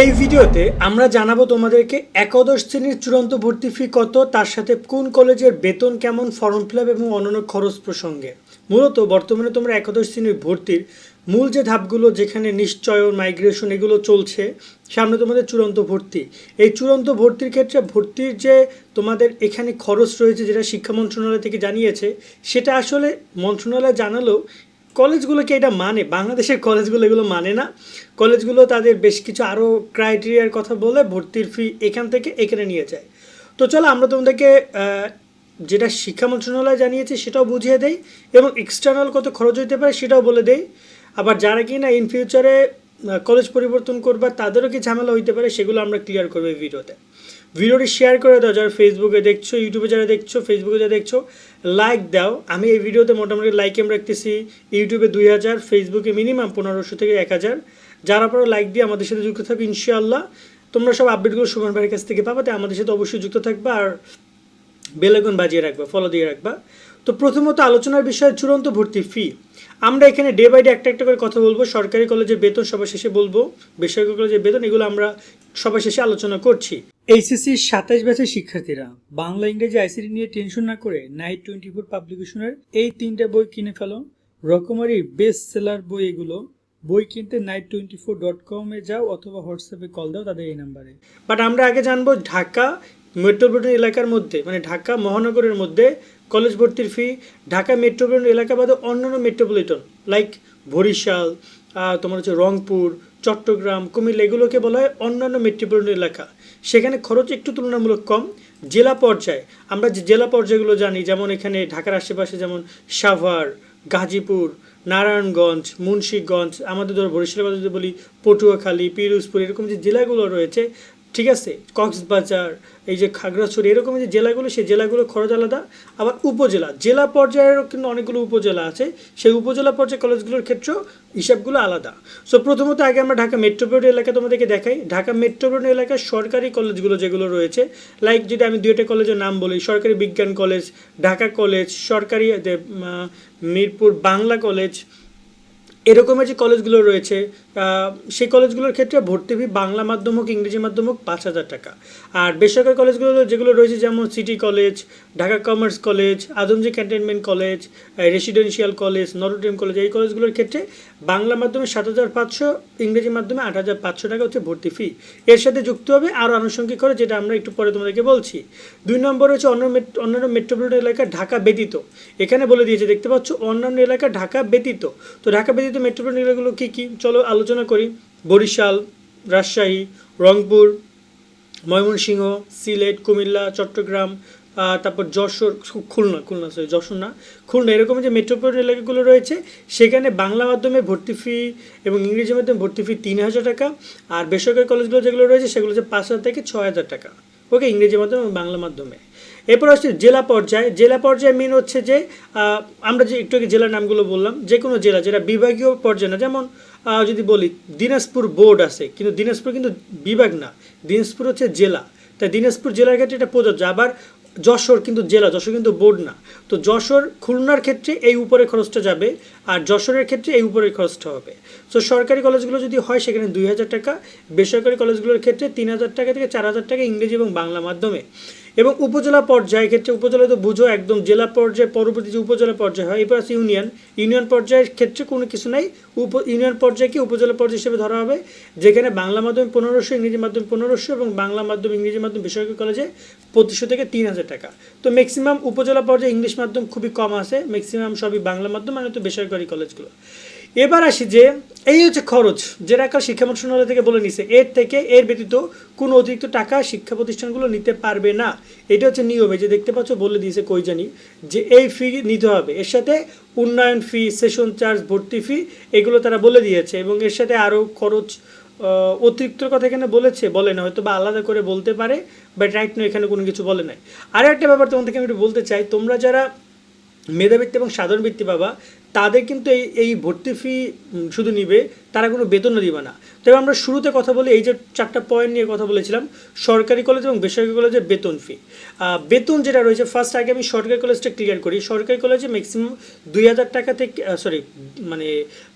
এই ভিডিওতে আমরা জানাব তোমাদেরকে একাদশ শ্রেণির চূড়ান্ত ভর্তি ফি কত, তার সাথে কোন কলেজের বেতন কেমন, ফর্ম ফিল এবং অন্যান্য খরচ প্রসঙ্গে। মূলত বর্তমানে তোমরা একাদশ শ্রেণির ভর্তির মূল যে ধাপগুলো, যেখানে নিশ্চয়ন, মাইগ্রেশন, এগুলো চলছে, সামনে তোমাদের চূড়ান্ত ভর্তি। এই চূড়ান্ত ভর্তির ক্ষেত্রে ভর্তির যে তোমাদের এখানে খরচ রয়েছে, যেটা শিক্ষা মন্ত্রণালয় থেকে জানিয়েছে, সেটা আসলে মন্ত্রণালয় জানালেও কলেজগুলোকে এটা মানে বাংলাদেশের কলেজগুলো এগুলো মানে না। কলেজগুলো তাদের বেশ কিছু আরও ক্রাইটেরিয়ার কথা বলে ভর্তির ফি এখান থেকে এখানে নিয়ে যায়। তো চলো আমরা তোমাদেরকে যেটা শিক্ষা মন্ত্রণালয় জানিয়েছে সেটাও বুঝিয়ে দেই এবং এক্সটার্নাল কত খরচ হতে পারে সেটাও বলে দেই। আবার যারা কি না ইন ফিউচারে কলেজ পরিবর্তন করবা, তাদেরও কি ঝামেলা হইতে পারে সেগুলো আমরা ক্লিয়ার করব এই ভিডিওতে ভিডিওটি শেয়ার করে দাও, যারা ফেসবুকে দেখছ ইউটিউবে যারা দেখছ ফেসবুকে যারা দেখছ লাইক দাও। আমি এই ভিডিওতে মোটামুটি লাইক এম রাখতেছি ইউটিউবে দুই হাজার ফেসবুকে মিনিমাম পনেরোশো থেকে এক হাজার। যারা পরে লাইক দিয়ে আমাদের সাথে যুক্ত থাকবে ইনশাআল্লাহ। তোমরা সব আপডেটগুলো সুমন ভাইয়ের কাছ থেকে পাবা, তাই আমাদের সাথে অবশ্যই যুক্ত থাকবে আর বেলাগুন বাজিয়ে রাখবা ফলো দিয়ে রাখবা। তো প্রথমত আলোচনার বিষয়ে চূড়ান্ত ভর্তি ফি আমরা এখানে ডে বাই ডে একটা একটা করে কথা বলব, সরকারি কলেজের বেতন সবার শেষে বলব, বেসরকারি কলেজের বেতন, এগুলো আমরা সবার শেষে আলোচনা করছি। এইচএসসি সাতাইশ ব্যাচের শিক্ষার্থীরা বাংলা, ইংরেজি, আইসিটি নিয়ে টেনশন না করে নাইট টোয়েন্টি ফোর পাবলিকেশনের এই তিনটে বই কিনে ফেলো। রকমারি বেস্ট সেলার বই এগুলো। বই কিনতে নাইট টোয়েন্টি ফোর ডট কমে যাও অথবা হোয়াটসঅ্যাপে কল দাও, তাদের এই নাম্বারে বাট আমরা আগে জানব ঢাকা মেট্রোপলিটন এলাকার মধ্যে মানে ঢাকা মহানগরের মধ্যে কলেজ ভর্তির ফি ঢাকা মেট্রোপলিটন এলাকা বাদে অন্যান্য মেট্রোপলিটন লাইক বরিশাল তোমার হচ্ছে রংপুর, চট্টগ্রাম, কুমিল্লা, এগুলোকে বলা হয় অন্যান্য মেট্রোপলিটন এলাকা। সেখানে খরচ একটু তুলনামূলক কম। জেলা পর্যায়ে, আমরা যে জেলা পর্যায়গুলো জানি, যেমন এখানে ঢাকার আশেপাশে যেমন সাভার, গাজীপুর, নারায়ণগঞ্জ, মুন্সীগঞ্জ, আমাদের ধরো বরিশালের কথা যদি বলি, পটুয়াখালী, পিরুজপুর, এরকম যে জেলাগুলো রয়েছে ঠিক আছে, কক্সবাজার, এই যে খাগড়াছড়ি, এরকম যে জেলাগুলো, সেই জেলাগুলো খরচ আলাদা। আবার উপজেলা, জেলা পর্যায়েরও কিন্তু অনেকগুলো উপজেলা আছে। সেই উপজেলা পর্যায়ে কলেজগুলোর ক্ষেত্রেও হিসাবগুলো আলাদা। সো প্রথমত আগে আমরা ঢাকা মেট্রোপলিটন এলাকা তোমাদেরকে দেখাই। ঢাকা মেট্রোপলিটন এলাকার সরকারি কলেজগুলো যেগুলো রয়েছে লাইক যদি আমি দুইটা কলেজের নাম বলি, সরকারি বিজ্ঞান কলেজ, ঢাকা কলেজ, সরকারি মিরপুর বাংলা কলেজ এরকমের যে কলেজগুলো রয়েছে সেই কলেজগুলোর ক্ষেত্রে ভর্তি ফি বাংলা মাধ্যম হোক ইংরেজি মাধ্যম হোক পাঁচ হাজার টাকা। আর বেসরকারি কলেজগুলো যেগুলো রয়েছে, যেমন city college, Dhaka commerce college, Adamjee cantonment college residential college, Notre Dame college, এই কলেজগুলোর ক্ষেত্রে বাংলা মাধ্যমে সাত হাজার পাঁচশো, ইংরেজি মাধ্যমে আট হাজার পাঁচশো টাকা হচ্ছে ভর্তি ফি এর সাথে যুক্ত হবে আরও আনুষঙ্গিক করে যেটা আমরা একটু পরে তোমাদেরকে বলছি। দুই নম্বর হচ্ছে অন্য অন্যান্য মেট্রোপলিটন এলাকা ঢাকা ব্যতীত। এখানে বলে দিয়েছে, দেখতে পাচ্ছ, অন্যান্য এলাকা ঢাকা ব্যতীত। তো ঢাকা ব্যতীত মেট্রোপলিটন এলাকাগুলো কী কী? চলো আলোচনা করি। বরিশাল, রাজশাহী, রংপুর, ময়মনসিংহ, সিলেট, কুমিল্লা, চট্টগ্রাম তারপর যশোর খুলনা খুলনা সরি যশোর না, খুলনা, এরকম যে মেট্রোপলিটন এলাকাগুলো রয়েছে, সেখানে বাংলা মাধ্যমে ভর্তি ফি এবং ইংরেজি মাধ্যমে ভর্তি ফি তিন হাজার টাকা, আর বেসরকারি কলেজগুলো যেগুলো রয়েছে, সেগুলো হচ্ছে পাঁচ হাজার থেকে ছয় হাজার টাকা। ওকে ইংরেজি মাধ্যমে এবং বাংলা মাধ্যমে। এরপর হচ্ছে জেলা পর্যায়ে। জেলা পর্যায়ে মেন হচ্ছে যে আমরা যে একটু জেলার নামগুলো বললাম যে কোনো জেলা, যেটা বিভাগীয় পর্যায়ে না, যেমন যদি বলি, দিনাজপুর বোর্ড আছে, কিন্তু দিনাজপুর কিন্তু বিভাগ না, দিনাজপুর হচ্ছে জেলা। তাই দিনাজপুর জেলার ক্ষেত্রে এটা প্রযোজ্য। আবার যশোর কিন্তু জেলা, যশোর কিন্তু বোর্ড না। তো যশোর, খুলনার ক্ষেত্রে এই উপরে খরচটা যাবে আর যশোরের ক্ষেত্রে এই উপরে খরচটা হবে। তো সরকারি কলেজগুলো যদি হয় সেখানে দুই হাজার টাকা, বেসরকারি কলেজগুলোর ক্ষেত্রে তিন হাজার টাকা থেকে চার হাজার টাকা ইংরেজি এবং বাংলা মাধ্যমে। এবং উপজেলা পর্যায়ের ক্ষেত্রে উপজেলা তো বুঝো একদম জেলা পর্যায়ে, পরবর্তী যে উপজেলা পর্যায়ে হয়, এরপর আছে ইউনিয়ন। ইউনিয়ন পর্যায়ের ক্ষেত্রে কোনো কিছু নাই। উপ, ইউনিয়ন পর্যায়কে উপজেলা পর্যায় হিসেবে ধরা হবে। যেখানে বাংলা মাধ্যমে পনেরোশো, ইংরেজি মাধ্যমে পনেরোশো এবং বাংলা মাধ্যম ইংরেজি মাধ্যম বেসরকারি কলেজে পঁচিশশো থেকে তিন হাজার টাকা। তো ম্যাক্সিমাম উপজেলা পর্যায়ে ইংলিশ মাধ্যম খুবই কম আছে ম্যাক্সিমাম সবই বাংলা মাধ্যম মানে তো বেসরকারি কলেজগুলো এবার আসি যে, এই হচ্ছে খরচ যেটা কাল শিক্ষা মন্ত্রণালয় থেকে বলে নিছে। এর থেকে, এর ব্যতীত কোনো অতিরিক্ত টাকা শিক্ষা প্রতিষ্ঠানগুলো নিতে পারবে না। এটা হচ্ছে নিয়মে যে দেখতে পাচ্ছ, বলে দিয়েছে কই জানি যে এই ফি নিতে হবে। এর সাথে উন্নয়ন ফি সেশন চার্জ ভর্তি ফি এগুলো তারা বলে দিয়েছে এবং এর সাথে আরও খরচ অতিরিক্ত কথা এখানে বলেছে, বলে না হয়তো বা আলাদা করে বলতে পারে বাট রাইট নো এখানে কোনো কিছু বলে নাই। আর একটা ব্যাপার তোমাদেরকে আমি একটু বলতে চাই, তোমরা যারা মেধাবৃত্তি এবং সাধারণ বৃত্তি পাবা, তাদের কিন্তু এই এই ভর্তি ফি শুধু নিবে, তারা কোনো বেতনও দিবে না। তবে আমরা শুরুতে কথা বলি, এই যে চারটা পয়েন্ট নিয়ে কথা বলেছিলাম, সরকারি কলেজ এবং বেসরকারি কলেজের বেতন ফি বেতন যেটা রয়েছে ফার্স্ট আগে আমি সরকারি কলেজটা ক্লিয়ার করি, সরকারি কলেজে ম্যাক্সিমাম দুই হাজার টাকা থেকে সরি মানে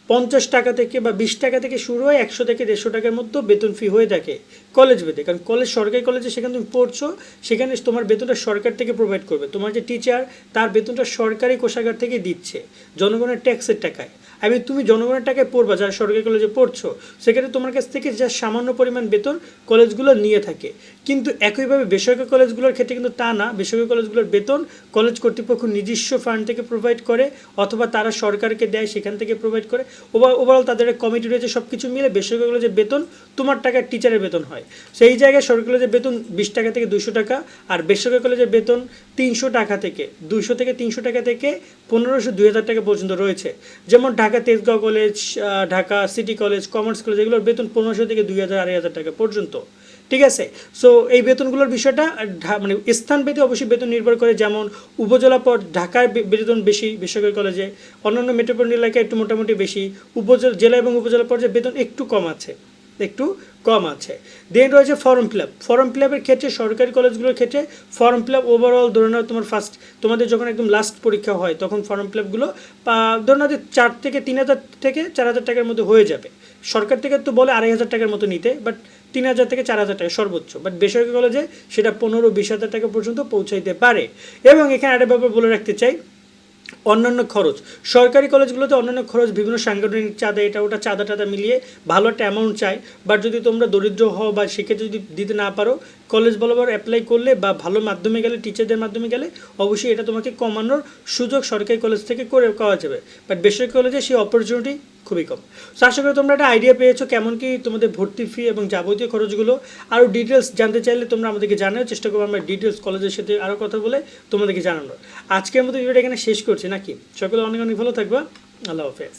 পঞ্চাশ টাকা থেকে বা বিশ টাকা থেকে শুরু হয়, একশো থেকে দেড়শো টাকার মধ্যে বেতন ফি হয়ে থাকে কলেজ ভেদে কারণ কলেজ সরকারি কলেজে সেখানে তুমি পড়ছো, সেখানে তোমার বেতনটা সরকার থেকে প্রোভাইড করবে। তোমার যে টিচার তার বেতনটা সরকারি কোষাগার থেকে দিচ্ছে, জনগণের ট্যাক্সের টাকায়। আই মিন তুমি জনগণের টাকায় পড়বা, যারা সরকারি কলেজে পড়ছো, সেক্ষেত্রে তোমার কাছ থেকে যা সামান্য পরিমাণ বেতন কলেজগুলো নিয়ে থাকে। কিন্তু একইভাবে বেসরকারি কলেজগুলোর ক্ষেত্রে কিন্তু তা না। বেসরকারি কলেজগুলোর বেতন কলেজ কর্তৃপক্ষ নিজস্ব ফান্ড থেকে প্রোভাইড করে, অথবা তারা সরকারকে দেয়, সেখান থেকে প্রোভাইড করে। ওভার ওভারঅল তাদের কমিটি রয়েছে সব কিছু মিলে বেসরকারি কলেজের বেতন তোমার টাকার টিচারের বেতন হয়। সেই জায়গায় সরকারি কলেজের বেতন বিশ টাকা থেকে দুশো টাকা, আর বেসরকারি কলেজের বেতন তিনশো টাকা থেকে দুশো থেকে তিনশো টাকা থেকে পনেরোশো, দুই হাজার টাকা পর্যন্ত রয়েছে। যেমন Dhaka Tejgaon college Dhaka city college, commerce college, এগুলোর বেতন পনেরোশো থেকে দুই হাজার, আড়াই হাজার টাকা পর্যন্ত। ঠিক আছে? সো এই বেতনগুলোর বিষয়টা মানে স্থান পেতে অবশ্যই বেতন নির্ভর করে যেমন উপজেলা পর ঢাকায় বেতন বেশি বেসরকারি কলেজে, অন্যান্য মেট্রোপলিটন এলাকায় একটু মোটামুটি বেশি, উপজেলা, জেলা এবং উপজেলা পর্যায়ে বেতন একটু কম আছে। একটু কম আছে। দেন রয়েছে form fill up form fill আপের ক্ষেত্রে, সরকারি কলেজগুলোর ক্ষেত্রে ফর্ম ফিল আপ ওভারঅল ধরে নাও তোমার ফার্স্ট তোমাদের যখন একদম লাস্ট পরীক্ষা হয়, তখন ফর্ম ফিল আপগুলো ধরে নাও যে চার থেকে তিন হাজার থেকে চার হাজার টাকার মধ্যে হয়ে যাবে। সরকার থেকে তো বলে আড়াই হাজার টাকার মতো নিতে বাট তিন হাজার থেকে চার হাজার টাকা সর্বোচ্চ। বাট বেসরকারি কলেজে সেটা পনেরো, বিশ হাজার টাকা পর্যন্ত পৌঁছাইতে পারে। এবং এখানে আরেকটা ব্যাপার বলে রাখতে চাই অন্যান্য খরচ। সরকারি কলেজগুলোতে অন্যান্য খরচ, বিভিন্ন সাংগঠনিক চাঁদা, এটা ওটা চাঁদা টাদা মিলিয়ে ভালো একটা অ্যামাউন্ট চাই। বাট যদি তোমরা দরিদ্র হও বা সেক্ষেত্রে যদি দিতে না পারো কলেজ বরাবর অ্যাপ্লাই করলে বা ভালো মাধ্যমে গেলে টিচারদের মাধ্যমে গেলে অবশ্যই এটা তোমাকে কমানোর সুযোগ সরকারি কলেজ থেকে করে পাওয়া যাবে। বাট বেসরকারি কলেজে সেই অপরচুনিটি খুবই কম। সো আশা করি তোমরা একটা আইডিয়া পেয়েছ কেমন কি তোমাদের ভর্তি ফি এবং যাবতীয় খরচগুলো। আরও ডিটেলস জানতে চাইলে তোমরা আমাদেরকে জানাও। চেষ্টা করব আমরা ডিটেলস কলেজের সাথে আরও কথা বলে তোমাদেরকে জানানোর। আজকের মতো ভিডিওটা এখানে শেষ করছি, নাকি? সকলে অনেক অনেক ভালো থাকব। আল্লাহ হাফেজ।